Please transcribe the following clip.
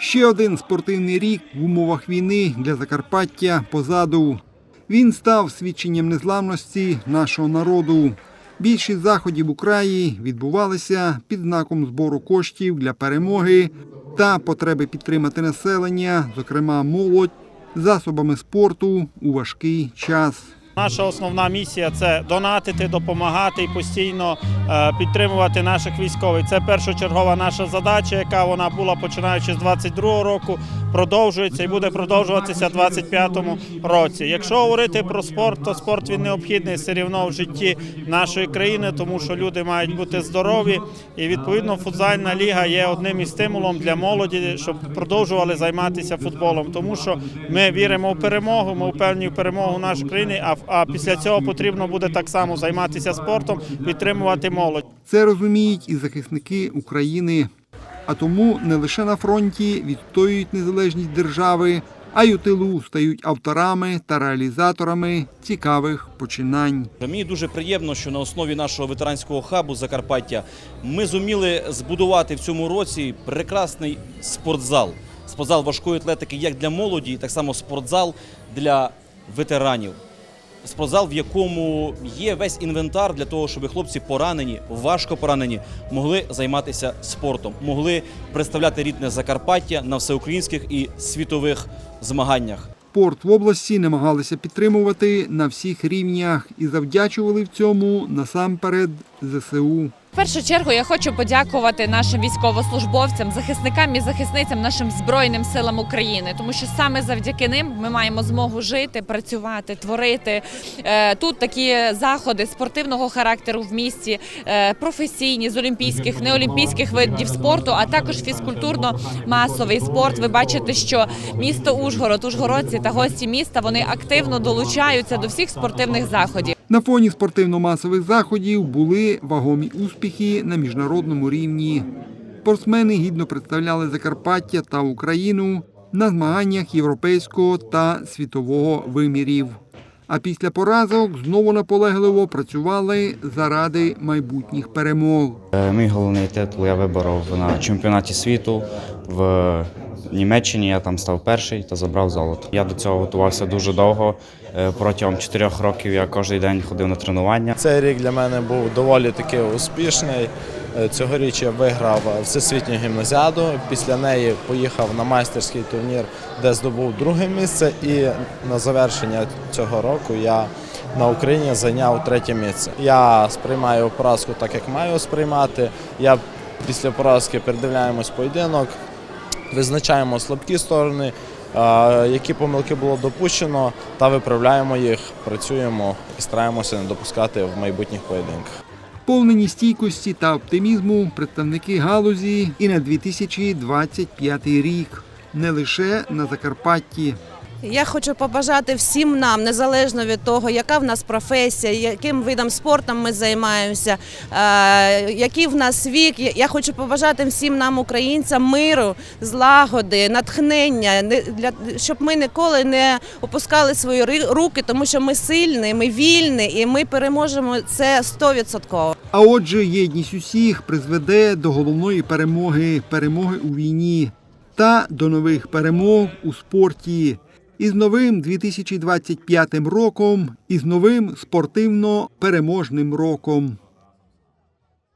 Ще один спортивний рік в умовах війни для Закарпаття позаду. Він став свідченням незламності нашого народу. Більшість заходів у краї відбувалися під знаком збору коштів для перемоги та потреби підтримати населення, зокрема молодь, засобами спорту у важкий час. Наша основна місія це донатити, допомагати і постійно е, підтримувати наших військових. Це першочергова наша задача, яка вона була починаючи з 22 року, продовжується і буде продовжуватися в 25-му році. Якщо говорити про спорт, то спорт він необхідний все рівно в житті нашої країни, тому що люди мають бути здорові. І відповідно футзальна ліга є одним із стимулом для молоді, щоб продовжували займатися футболом, тому що ми віримо в перемогу. Ми впевнені в перемогу нашої країни. А, а після цього потрібно буде так само займатися спортом, підтримувати молодь. Це розуміють і захисники України. А тому не лише на фронті відстоюють незалежність держави, а й у тилу стають авторами та реалізаторами цікавих починань. Мені дуже приємно, що на основі нашого ветеранського хабу Закарпаття ми зуміли збудувати в цьому році прекрасний спортзал. Спортзал важкої атлетики як для молоді, так само спортзал для ветеранів. Спортзал, в якому є весь інвентар для того, щоб хлопці поранені, важко поранені, могли займатися спортом, могли представляти рідне Закарпаття на всеукраїнських і світових змаганнях. Спорт в області намагалися підтримувати на всіх рівнях і завдячували в цьому насамперед ЗСУ. В першу чергу я хочу подякувати нашим військовослужбовцям, захисникам і захисницям нашим збройним силам України, тому що саме завдяки ним ми маємо змогу жити, працювати, творити. Е, Тут такі заходи спортивного характеру в місті, е, професійні з олімпійських, неолімпійських видів спорту, а також фізкультурно-масовий спорт. Ви бачите, що місто Ужгород, ужгородці та гості міста вони активно долучаються до всіх спортивних заходів. На фоні спортивно-масових заходів були вагомі успіхи на міжнародному рівні. Спортсмени гідно представляли Закарпаття та Україну на змаганнях європейського та світового вимірів. А після поразок знову наполегливо працювали заради майбутніх перемог. Е, Мій головний титул я виборов на чемпіонаті світу в Німеччині. Я там став перший та забрав золото. Я до цього готувався дуже довго. Е, Протягом чотирьох років я кожен день ходив на тренування. Цей рік для мене був доволі таки успішний. Е, Цьогоріч я виграв всесвітню гімназіаду. Після неї поїхав на майстерський турнір, де здобув друге місце. І на завершення цього року я на Україні зайняв третє місце. Я сприймаю поразку так, як маю сприймати. Я після поразки передивляємось поєдинок, визначаємо слабкі сторони, е, які помилки було допущено, та виправляємо їх, працюємо і стараємося не допускати в майбутніх поєдинках. Повнені стійкості та оптимізму представники галузі і на 2025 рік, не лише на Закарпатті. Я хочу побажати всім нам, незалежно від того, яка в нас професія, яким видом спорту ми займаємося, е, який в нас вік. Я- хочу побажати всім нам, українцям, миру, злагоди, натхнення, щоб ми ніколи не опускали свої руки, тому що ми сильні, ми вільні і ми переможемо це 100%. А отже, єдність усіх призведе до головної перемоги перемоги у війні та до нових перемог у спорті. Із новим 2025 роком із новим спортивно переможним роком.